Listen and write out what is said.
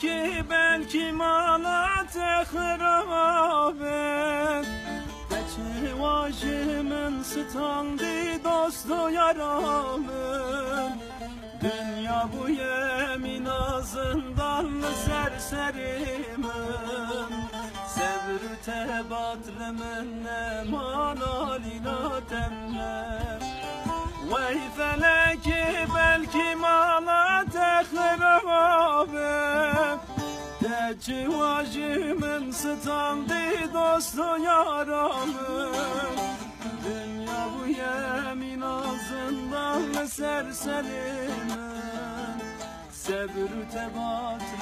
ki belki malat xırabet Keçi vajımın standı dostu yaramın Dünya bu yemin ağzından serserimin Sevr tebatlımın eman alina temnem Vay feleki belki mala Keçi vajımın standı dostu yaramın Dünya bu yemin ağzından serserimin Sevr tebatlımın eman